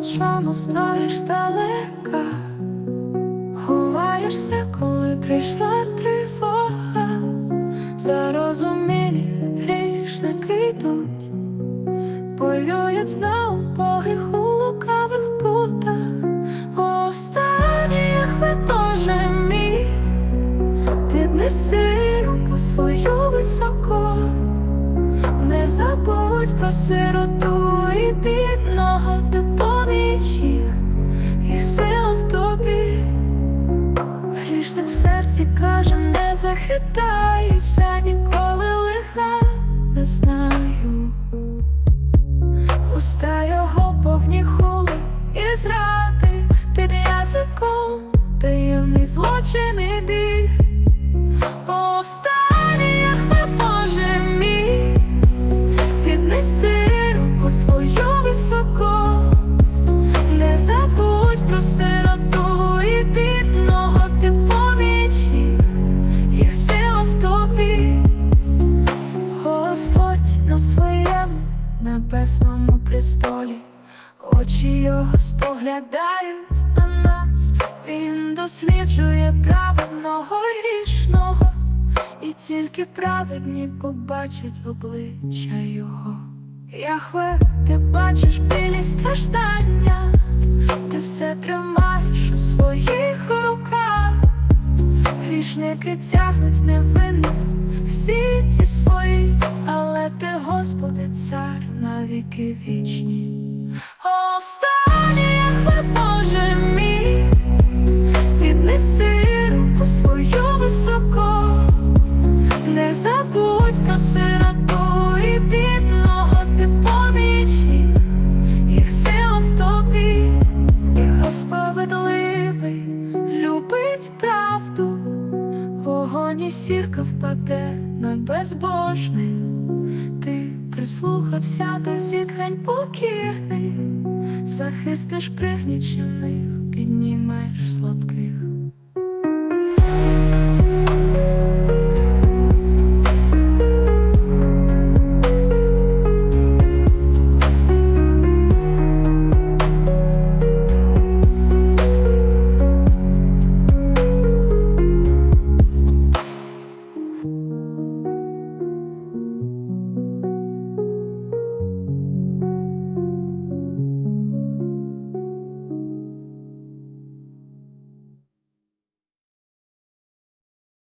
чому стоїш здалека, ховаєшся, коли прийшла тривога, за розуміння грішники йдуть, полюють на убогих у лукавих путах, останніх ви Боже мій, піднеси руку свою високо. Не забудь про сироту і бідного не захитаюся, ніколи лиха не знаю. Уста його повні хули і зради під язиком таємний злочин і біль. Останній Господь на своєму небесному престолі, очі його споглядають на нас, він досліджує праведного і грішного. І тільки праведні побачать обличчя його. Яхве, ти бачиш білі страждання, ти все тримаєш у своїх руках, грішники тягнуть невинних навіки вічні. Останній Яхве, Боже мій, піднеси руку свою високо. Не забудь про сироту і бідного ти поміч їх, їх сила в тобі, і справедливий любить правду, вогонь і сірка впаде на безбожних, ти прислухався до зітхань покірних, захистиш пригнічених, піднімеш слабких.